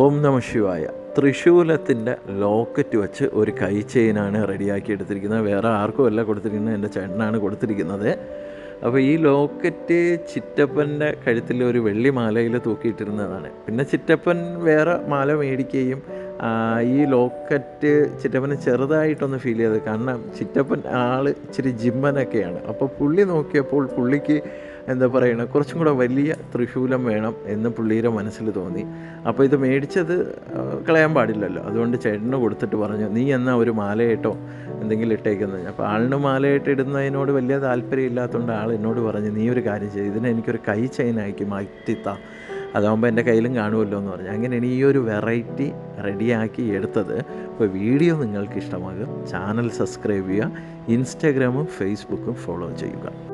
ഓം നമ ശിവായ. തൃശൂലത്തിന്റെ ലോക്കറ്റ് വെച്ച് ഒരു കൈ ചെയിനാണ് റെഡിയാക്കി എടുത്തിരിക്കുന്നത് വേറെ ആർക്കും അല്ല കൊടുത്തിരിക്കുന്നത്. എന്റെ ചേട്ടനാണ് കൊടുത്തിരിക്കുന്നത്. അപ്പോൾ ഈ ലോക്കറ്റ് ചിറ്റപ്പന്റെ കഴുത്തിൽ ഒരു വെള്ളി മാലയിൽ തൂക്കിയിട്ടിരുന്നതാണ്. പിന്നെ ചിറ്റപ്പൻ വേറെ മാല മേടിക്കുകയും ഈ ലോക്കറ്റ് ചിറ്റപ്പന് ചെറുതായിട്ടൊന്ന് ഫീൽ ചെയ്തത്. കാരണം ചിറ്റപ്പൻ ആൾ ഇച്ചിരി ജിമ്മനൊക്കെയാണ്. അപ്പോൾ പുള്ളി നോക്കിയപ്പോൾ പുള്ളിക്ക് എന്താ പറയുക കുറച്ചും കൂടെ വലിയ തൃശൂലം വേണം എന്ന് പുള്ളിയുടെ മനസ്സിൽ തോന്നി. അപ്പോൾ ഇത് മേടിച്ചത് കളയാൻ പാടില്ലല്ലോ. അതുകൊണ്ട് ചേട്ടന് കൊടുത്തിട്ട് പറഞ്ഞു നീ എന്നാ ഒരു മാലയിട്ടോ എന്തെങ്കിലും ഇട്ടേക്കുന്നത് അപ്പോൾ ആളിന് മാലയിട്ട് ഇടുന്നതിനോട് വലിയ താല്പര്യം ഇല്ലാത്തതുകൊണ്ട് ആൾ എന്നോട് പറഞ്ഞു നീ ഒരു കാര്യം ചെയ്ത് ഇതിന് എനിക്കൊരു കൈ ചെയിനാക്കി മാറ്റിത്താ അതാകുമ്പോൾ എന്റെ കയ്യിലും കാണുമല്ലോ എന്ന് പറഞ്ഞു. അങ്ങനെയാണ് ഈ ഒരു വെറൈറ്റി റെഡിയാക്കി എടുത്തത്. അപ്പോൾ വീഡിയോ നിങ്ങൾക്ക് ഇഷ്ടമാകും ചാനൽ സബ്സ്ക്രൈബ് ചെയ്യുക ഇൻസ്റ്റാഗ്രാമും ഫേസ്ബുക്കും ഫോളോ ചെയ്യുക.